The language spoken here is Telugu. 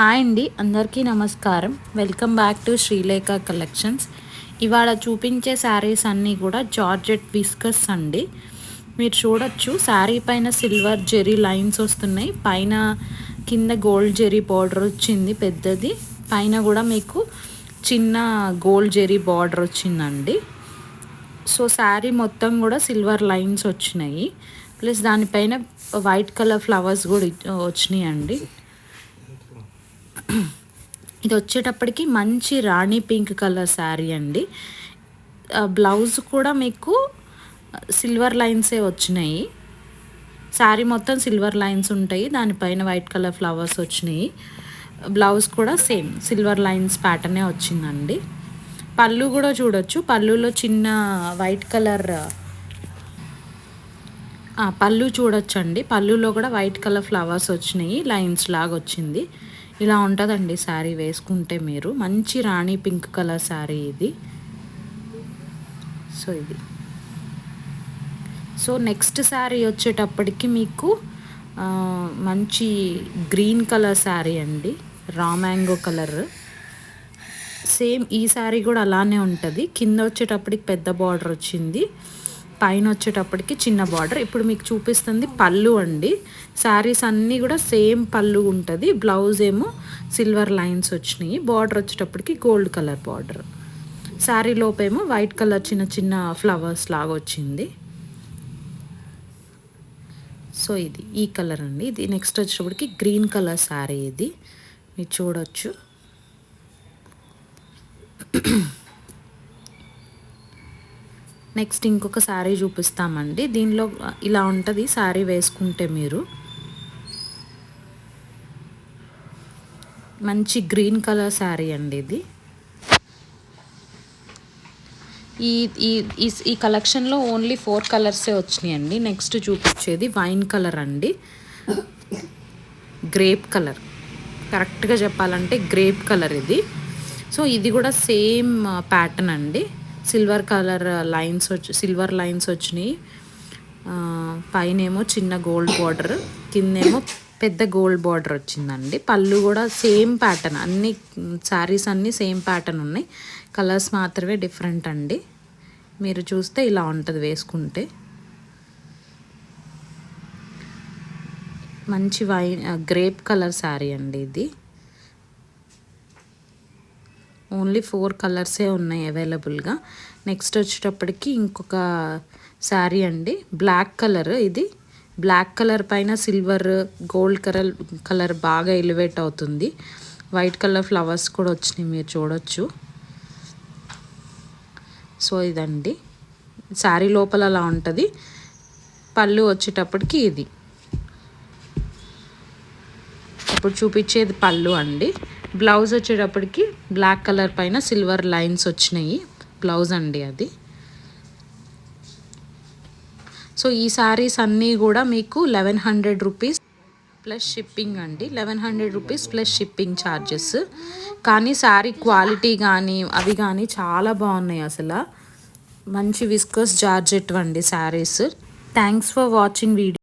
హాయ్ అండి అందరికీ నమస్కారం. Welcome back to Srilekha collections. ఇవాళ చూపించే శారీస్ అన్నీ కూడా జార్జెట్ బిస్కస్ అండి. మీరు చూడొచ్చు శారీ పైన సిల్వర్ జెరీ లైన్స్ వస్తున్నాయి. పైన కింద గోల్డ్ జెరీ బార్డర్ వచ్చింది పెద్దది. పైన కూడా మీకు చిన్న గోల్డ్ జెరీ బార్డర్ వచ్చిందండి. సో శారీ మొత్తం కూడా సిల్వర్ లైన్స్ వచ్చినాయి. ప్లస్ దానిపైన వైట్ కలర్ ఫ్లవర్స్ కూడా వచ్చినాయి అండి ఇది వచ్చేటప్పటికి మంచి రాణి పింక్ కలర్ శారీ అండి. బ్లౌజ్ కూడా మీకు సిల్వర్ లైన్సే వచ్చినాయి. శారీ మొత్తం సిల్వర్ లైన్స్ ఉంటాయి. దానిపైన వైట్ కలర్ ఫ్లవర్స్ వచ్చినాయి. బ్లౌజ్ కూడా సేమ్ సిల్వర్ లైన్స్ ప్యాటర్నే వచ్చిందండి. పళ్ళు కూడా చూడొచ్చు. పళ్ళులో చిన్న వైట్ కలర్ పళ్ళు చూడొచ్చండి. పళ్ళులో కూడా వైట్ కలర్ ఫ్లవర్స్ వచ్చినాయి. లైన్స్ లాగా వచ్చింది ఇలా ఉంటుందండి శారీ వేసుకుంటే మీరు. మంచి రాణి పింక్ కలర్ శారీ ఇది. సో ఇది. సో నెక్స్ట్ శారీ వచ్చేటప్పటికి మీకు మంచి గ్రీన్ కలర్ శారీ అండి. Raw mango colour. సేమ్ ఈ శారీ కూడా అలానే ఉంటుంది. కింద వచ్చేటప్పటికి పెద్ద బార్డర్ వచ్చింది. పైన వచ్చేటప్పటికి చిన్న బార్డర్. ఇప్పుడు మీకు చూపిస్తుంది పళ్ళు అండి. శారీస్ అన్నీ కూడా సేమ్ పళ్ళు ఉంటుంది. బ్లౌజ్ ఏమో సిల్వర్ లైన్స్ వచ్చినాయి. బార్డర్ వచ్చేటప్పటికి గోల్డ్ కలర్ బార్డర్. శారీ లోపేమో వైట్ కలర్ చిన్న చిన్న ఫ్లవర్స్ లాగా వచ్చింది. సో ఇది ఈ కలర్ అండి. ఇది నెక్స్ట్ వచ్చేటప్పటికి గ్రీన్ కలర్ శారీ ఇది. మీరు చూడొచ్చు. నెక్స్ట్ ఇంకొక శారీ చూపిస్తామండి. దీనిలో ఇలా ఉంటుంది. శారీ వేసుకుంటే మీరు మంచి గ్రీన్ కలర్ శారీ అండి ఇది. ఈ ఈ ఈ కలెక్షన్లో ఓన్లీ ఫోర్ కలర్సే వచ్చినాయండి. నెక్స్ట్ చూపించేది వైన్ కలర్ అండి. Grape colour. కరెక్ట్గా చెప్పాలంటే గ్రేప్ కలర్ ఇది. సో ఇది కూడా సేమ్ ప్యాటర్న్ అండి. సిల్వర్ కలర్ లైన్స్ వచ్చి సిల్వర్ లైన్స్ వచ్చినాయి. పైనేమో చిన్న గోల్డ్ బార్డర్ కిందేమో పెద్ద గోల్డ్ బార్డర్ వచ్చిందండి. పళ్ళు కూడా సేమ్ ప్యాటర్న్ అన్ని శారీస్ అన్నీ సేమ్ ప్యాటర్న్ ఉన్నాయి. కలర్స్ మాత్రమే డిఫరెంట్ అండి. మీరు చూస్తే ఇలా ఉంటుంది వేసుకుంటే. మంచి వైన్ గ్రేప్ కలర్ శారీ అండి ఇది. ఓన్లీ ఫోర్ కలర్సే ఉన్నాయి అవైలబుల్గా. నెక్స్ట్ వచ్చేటప్పటికి ఇంకొక శారీ అండి. బ్లాక్ కలర్ ఇది. బ్లాక్ కలర్ పైన సిల్వర్ గోల్డ్ కలర్ కలర్ బాగా ఎలివేట్ అవుతుంది. వైట్ కలర్ ఫ్లవర్స్ కూడా వచ్చినాయి మీరు చూడొచ్చు. సో ఇదండి. శారీ లోపల అలా ఉంటుంది. పళ్ళు వచ్చేటప్పటికి ఇది. ఇప్పుడు చూపించేది పళ్ళు అండి. బ్లౌజ్ వచ్చేటప్పటికి బ్లాక్ కలర్ పైన సిల్వర్ లైన్స్ వచ్చినాయి. బ్లౌజ్ అండి అది. సో ఈ శారీస్ అన్నీ కూడా మీకు eleven hundred rupees plus shipping అండి. Eleven hundred rupees plus shipping charges కానీ శారీ క్వాలిటీ కానీ అవి కానీ చాలా బాగున్నాయి అసలు. మంచి విస్కస్ జార్జెట్ అండి saris thanks for watching video.